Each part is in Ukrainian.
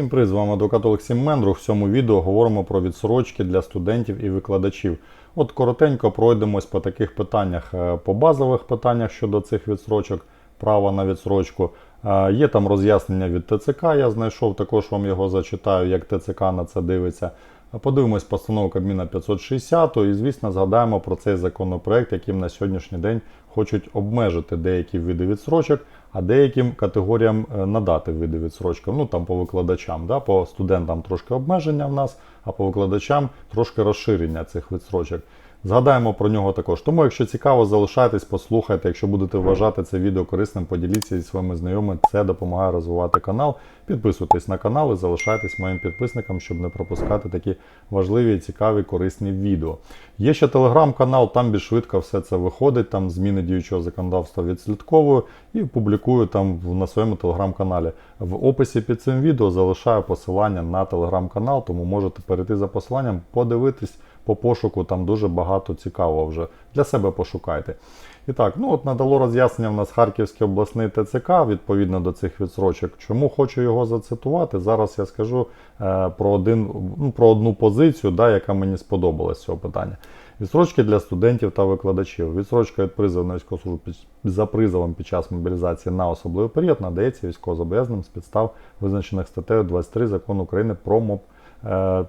Всім привіт, з вами адвокат Олексій Мендрух. В цьому відео говоримо про відсрочки для студентів і викладачів. От коротенько пройдемось по таких питаннях, е, по базових питаннях щодо цих відсрочок, права на відсрочку. Е, Є там роз'яснення від ТЦК, я знайшов, також вам його зачитаю, як ТЦК на це дивиться. Подивимось постанову Кабміна 560 і, звісно, згадаємо про цей законопроект, яким на сьогоднішній день хочуть обмежити деякі види відсрочок, а деяким категоріям е, надати види відсрочки. Ну там по викладачам, да? по студентам трошки обмеження в нас, а по викладачам трошки розширення цих відсрочок. Згадаємо про нього також. Тому, якщо цікаво, залишайтесь, послухайте. Якщо будете вважати це відео корисним, поділіться зі своїми знайомими. Це допомагає розвивати канал. Підписуйтесь на канал і залишайтесь моїм підписником, щоб не пропускати такі важливі, цікаві, корисні відео. Є ще телеграм-канал, там більш швидко все це виходить. Там зміни діючого законодавства відслідковую і публікую там на своєму телеграм-каналі. В описі під цим відео залишаю посилання на телеграм-канал, тому можете перейти за посиланням, подивитись по пошуку, там дуже багато цікавого вже. Для себе пошукайте. І так, ну от надало роз'яснення в нас Харківський обласний ТЦК відповідно до цих відсрочок. Чому хочу його зацитувати? Зараз я скажу е, про, один, ну, про одну позицію, да, яка мені сподобалась з цього питання. Відсрочки для студентів та викладачів. Відсрочка від призову на військову службу за призовом під час мобілізації на особливий період надається військовозобов'язаним з підстав, визначених статтею 23 закону України про моб е,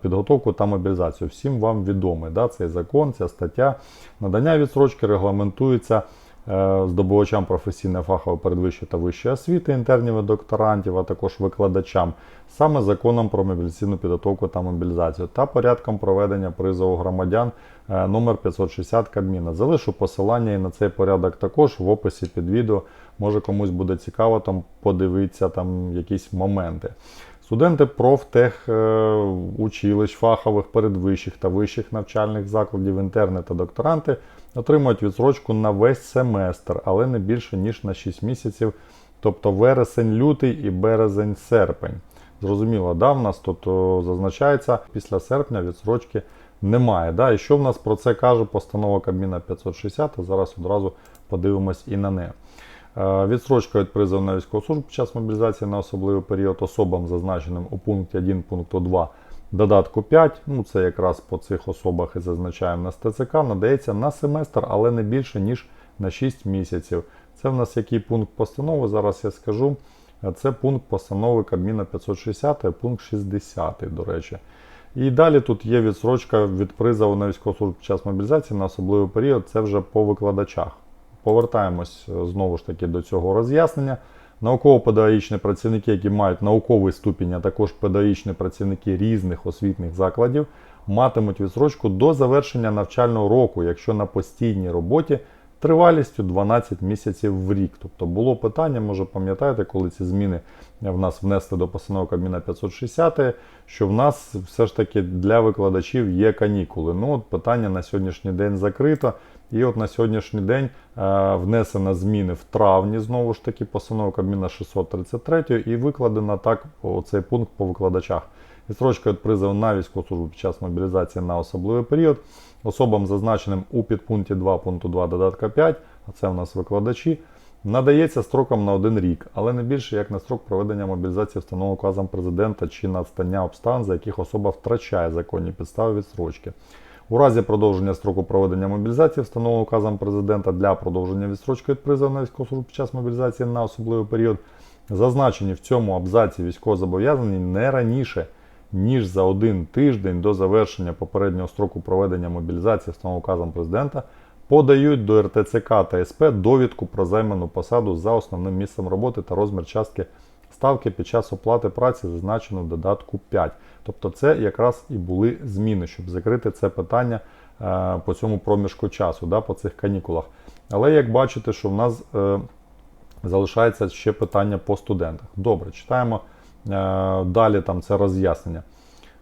підготовку та мобілізацію. Всім вам відомий да, цей закон, ця стаття. Надання відсрочки регламентується е, здобувачам професійної фахової передвищої та вищої освіти, інтернів докторантів, а також викладачам, саме законом про мобілізаційну підготовку та мобілізацію та порядком проведення призову громадян е, номер 560 Кабміна. Залишу посилання і на цей порядок також в описі під відео. Може комусь буде цікаво там подивитися там якісь моменти. Студенти профтех е, училищ, фахових, передвищих та вищих навчальних закладів, інтерни та докторанти отримують відсрочку на весь семестр, але не більше ніж на 6 місяців, тобто вересень, лютий і березень, серпень. Зрозуміло, да, в нас тут зазначається після серпня відсрочки немає. Да? І що в нас про це каже постанова Кабміна 560? Зараз одразу подивимось і на неї. Е, Відсрочка від призову на військову службу під час мобілізації на особливий період особам, зазначеним у пункті 1 пункту 2 додатку 5, ну це якраз по цих особах і зазначаємо на ТЦК, надається на семестр, але не більше, ніж на 6 місяців. Це в нас який пункт постанови, зараз я скажу. Це пункт постанови Кабміна 560, пункт 60, до речі. І далі тут є відсрочка від призову на військову службу під час мобілізації на особливий період, це вже по викладачах. Повертаємось е, знову ж таки до цього роз'яснення. Науково-педагогічні працівники, які мають науковий ступінь, а також педагогічні працівники різних освітніх закладів, матимуть відсрочку до завершення навчального року, якщо на постійній роботі тривалістю 12 місяців в рік. Тобто було питання, може пам'ятаєте, коли ці зміни в нас внесли до постанови Кабміна 560, що в нас все ж таки для викладачів є канікули. Ну от питання на сьогоднішній день закрито. І от на сьогоднішній день е, внесено зміни в травні, знову ж таки, постанова Кабміна 633 і викладено так цей пункт по викладачах. Відстрочка від призову на військову службу під час мобілізації на особливий період особам, зазначеним у підпункті 2 пункту 2 додатка 5, а це в нас викладачі, надається строком на один рік, але не більше як на строк проведення мобілізації встановленого указом президента чи надстання обставин, за яких особа втрачає законні підстави відстрочки. У разі продовження строку проведення мобілізації, встановленого указом президента для продовження відстрочки від призову на військову службу під час мобілізації на особливий період, зазначені в цьому абзаці військовозобов'язані не раніше, ніж за один тиждень до завершення попереднього строку проведення мобілізації, встановленого указом президента, подають до РТЦК та СП довідку про займану посаду за основним місцем роботи та розмір частки ставки під час оплати праці, зазначено в додатку 5. Тобто це якраз і були зміни, щоб закрити це питання е, по цьому проміжку часу, да, по цих канікулах. Але як бачите, що в нас е, залишається ще питання по студентах. Добре, читаємо далі там це роз'яснення.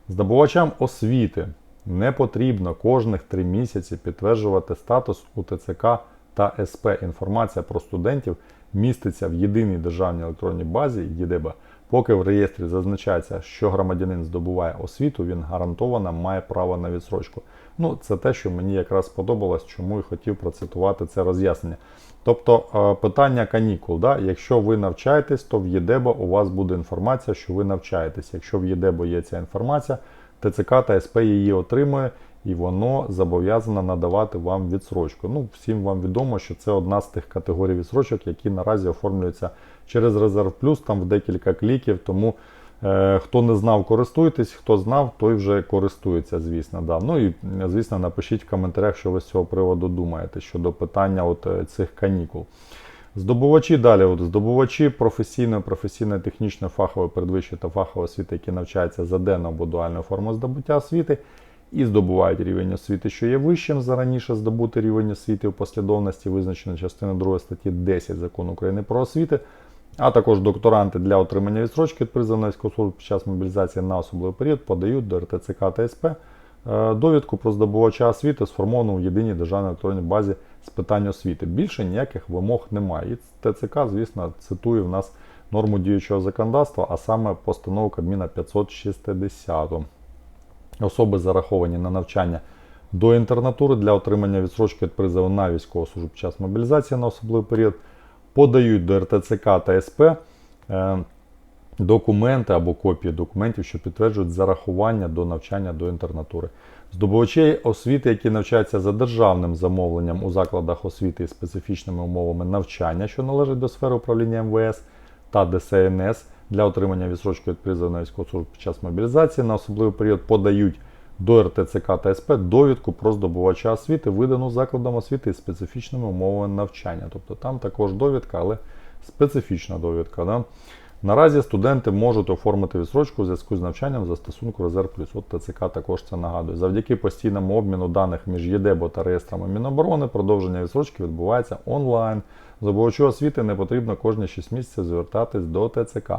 Здобувачам освіти не потрібно кожних три місяці підтверджувати статус у ТЦК та СП. Інформація про студентів міститься в єдиній державній електронній базі ЄДЕБА Поки в реєстрі зазначається, що громадянин здобуває освіту, він гарантовано має право на відсрочку. Ну, це те, що мені якраз сподобалось, чому і хотів процитувати це роз'яснення. Тобто е, питання канікул. Да? Якщо ви навчаєтесь, то в ЄДЕБО у вас буде інформація, що ви навчаєтесь. Якщо в ЄДЕБО є ця інформація, ТЦК та СП її отримує і воно зобов'язано надавати вам відсрочку. Ну, всім вам відомо, що це одна з тих категорій відсрочок, які наразі оформлюються через Резерв Плюс, там в декілька кліків. Тому е, хто не знав, користуйтесь, хто знав, той вже користується, звісно. Да. Ну і звісно, напишіть в коментарях, що ви з цього приводу думаєте щодо питання от е, цих канікул. Здобувачі далі, от здобувачі професійної, професійної, технічної, фахової, передвищої та фахової освіти, які навчаються за денною або дуальною формою здобуття освіти, і здобувають рівень освіти, що є вищим за раніше здобути рівень освіти у послідовності, визначено частиною 2 статті 10 закону України про освіти, а також докторанти для отримання відсрочки від військову службу під час мобілізації на особливий період подають до РТЦК та СП е, довідку про здобувача освіти, сформовану в єдиній державній електронній базі з питань освіти. Більше ніяких вимог немає. І ТЦК, звісно, цитує в нас норму діючого законодавства, а саме постанову Кабміна 560. Особи зараховані на навчання до інтернатури для отримання відсрочки від призову на військову службу під час мобілізації на особливий період, подають до РТЦК та СП е, документи або копії документів, що підтверджують зарахування до навчання до інтернатури. Здобувачі освіти, які навчаються за державним замовленням у закладах освіти із специфічними умовами навчання, що належать до сфери управління МВС та ДСНС для отримання відсрочки від призову на військову службу під час мобілізації на особливий період подають до РТЦК та СП довідку про здобувача освіти, видану закладом освіти із специфічними умовами навчання. Тобто там також довідка, але специфічна довідка. Да? Наразі студенти можуть оформити відсрочку у зв'язку з навчанням застосунку Резерв Плюс. От ТЦК також це нагадує. Завдяки постійному обміну даних між ЄДЕБО та реєстрами Міноборони продовження відсрочки відбувається онлайн. Здобувачу освіти не потрібно кожні 6 місяців звертатись до ТЦК.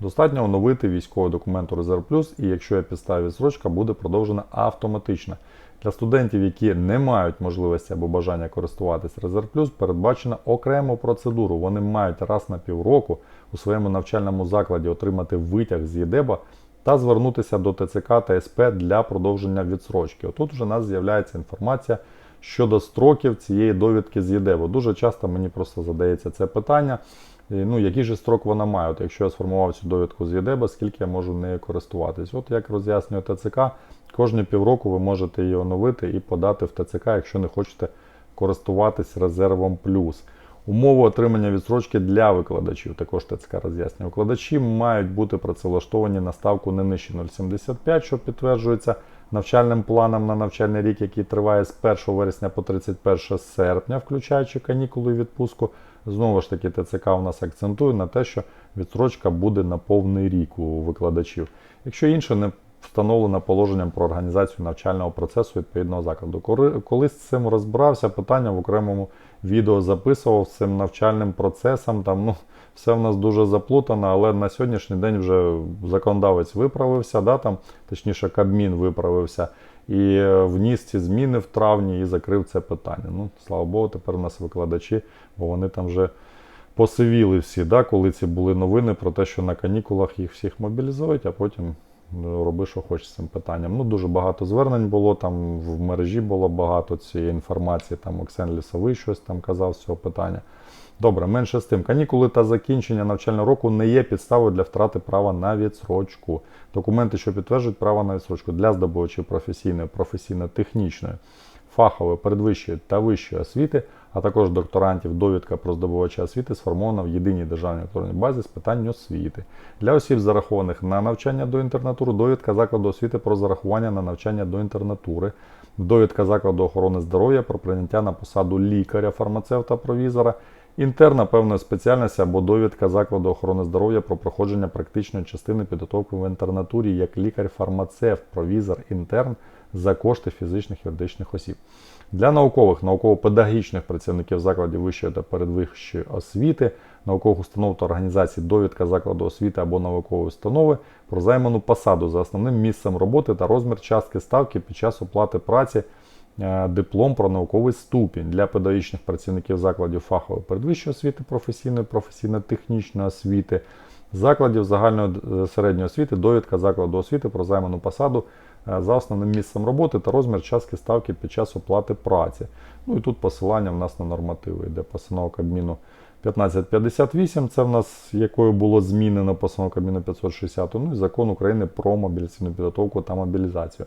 Достатньо оновити військовий документ у Резерв Плюс, і якщо є підставі відсрочка, буде продовжена автоматично. Для студентів, які не мають можливості або бажання користуватись Резерв Плюс, передбачено окрему процедуру. Вони мають раз на півроку у своєму навчальному закладі отримати витяг з ЄДЕБа та звернутися до ТЦК та СП для продовження відсрочки. Отут вже у нас з'являється інформація щодо строків цієї довідки з ЄДЕБо. Дуже часто мені просто задається це питання. Ну, який же строк вона має? От Якщо я сформував цю довідку з ЄДЕБа, скільки я можу нею користуватись? От як роз'яснює ТЦК, кожні півроку ви можете її оновити і подати в ТЦК, якщо не хочете користуватись резервом плюс. Умови отримання відсрочки для викладачів, також ТЦК роз'яснює. Викладачі мають бути працевлаштовані на ставку не нижче 0,75, що підтверджується навчальним планом на навчальний рік, який триває з 1 вересня по 31 серпня, включаючи канікули і відпустку. Знову ж таки, ТЦК у нас акцентує на те, що відсрочка буде на повний рік у викладачів. Якщо інше не встановлено положенням про організацію навчального процесу відповідного закладу. Колись з цим розбирався, питання в окремому відео записував з цим навчальним процесом. Там ну, все в нас дуже заплутано, але на сьогоднішній день вже законодавець виправився, да, там, точніше, Кабмін виправився. І е, вніс ці зміни в травні і закрив це питання. Ну, слава Богу, тепер у нас викладачі, бо вони там вже посивіли всі, да, коли ці були новини про те, що на канікулах їх всіх мобілізують, а потім роби, що хочеш з цим питанням. Ну, Дуже багато звернень було, там в мережі було багато цієї інформації, там Оксен Лісовий щось там казав з цього питання. Добре, менше з тим. Канікули та закінчення навчального року не є підставою для втрати права на відсрочку. Документи, що підтверджують право на відсрочку для здобувачів професійної, професійно-технічної, фахової, передвищої та вищої освіти, а також докторантів, довідка про здобувача освіти сформована в єдиній державній електронній базі з питань освіти. Для осіб, зарахованих на навчання до інтернатури, довідка закладу освіти про зарахування на навчання до інтернатури, довідка закладу охорони здоров'я про прийняття на посаду лікаря, фармацевта, провізора. Інтерна певної спеціальності або довідка закладу охорони здоров'я про проходження практичної частини підготовки в інтернатурі як лікар-фармацевт, провізор, інтерн за кошти фізичних юридичних осіб. Для наукових, науково-педагогічних працівників закладів вищої та передвищої освіти, наукових установ та організацій довідка закладу освіти або наукової установи про займану посаду за основним місцем роботи та розмір частки ставки під час оплати праці. Е, диплом про науковий ступінь для педагогічних працівників закладів фахової передвищої освіти, професійної, професійно-технічної освіти, закладів загальної е, середньої освіти, довідка закладу освіти про займану посаду за основним місцем роботи та розмір частки ставки під час оплати праці. Ну і тут посилання в нас на нормативи. Йде постанова Кабміну 1558, це в нас якою було змінено постанова Кабміну 560, ну і закон України про мобілізаційну підготовку та мобілізацію.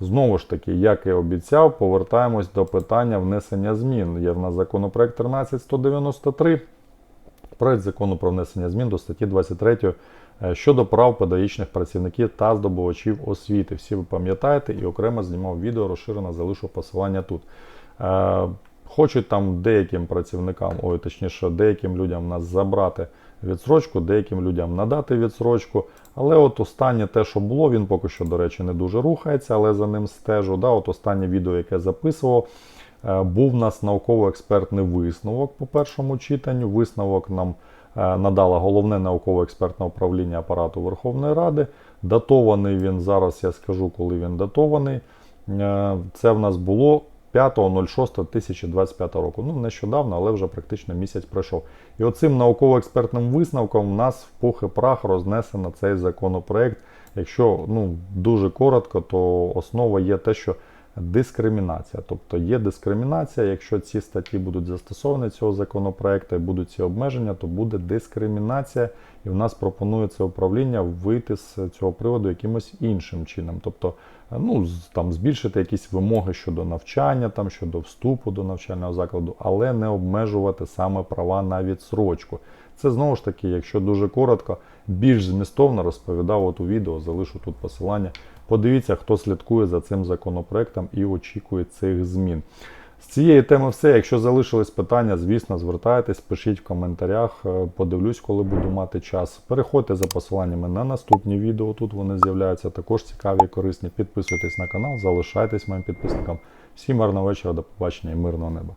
Знову ж таки, як і обіцяв, повертаємось до питання внесення змін. Є в нас законопроект 13193, проект закону про внесення змін до статті 23 е, щодо прав педагогічних працівників та здобувачів освіти. Всі ви пам'ятаєте, і окремо знімав відео, розширено залишу посилання тут. Е, Хочуть там деяким працівникам, ой, точніше, деяким людям нас забрати відсрочку, деяким людям надати відсрочку. Але от останнє те, що було, він поки що, до речі, не дуже рухається, але за ним стежу. Да, от останнє відео, яке записував, е, був в нас науково-експертний висновок по першому читанню. Висновок нам е, надало головне науково-експертне управління апарату Верховної Ради. Датований він зараз, я скажу, коли він датований. Е, Це в нас було 5.06.2025 року. Ну, нещодавно, але вже практично місяць пройшов. І оцим науково-експертним висновком в нас в пух і прах рознесено цей законопроект. Якщо ну, дуже коротко, то основа є те, що дискримінація. Тобто є дискримінація, якщо ці статті будуть застосовані цього законопроекту і будуть ці обмеження, то буде дискримінація, і в нас пропонується управління вийти з цього приводу якимось іншим чином. Тобто, ну, там збільшити якісь вимоги щодо навчання, там, щодо вступу до навчального закладу, але не обмежувати саме права на відсрочку. Це знову ж таки, якщо дуже коротко, більш змістовно розповідав от у відео, залишу тут посилання. Подивіться, хто слідкує за цим законопроектом і очікує цих змін. З цієї теми все. Якщо залишились питання, звісно, звертайтесь, пишіть в коментарях. Е, Подивлюсь, коли буду мати час. Переходьте за посиланнями на наступні відео. Тут вони з'являються також цікаві і корисні. Підписуйтесь на канал, залишайтесь моїм підписником. Всім гарного вечора, до побачення і мирного неба.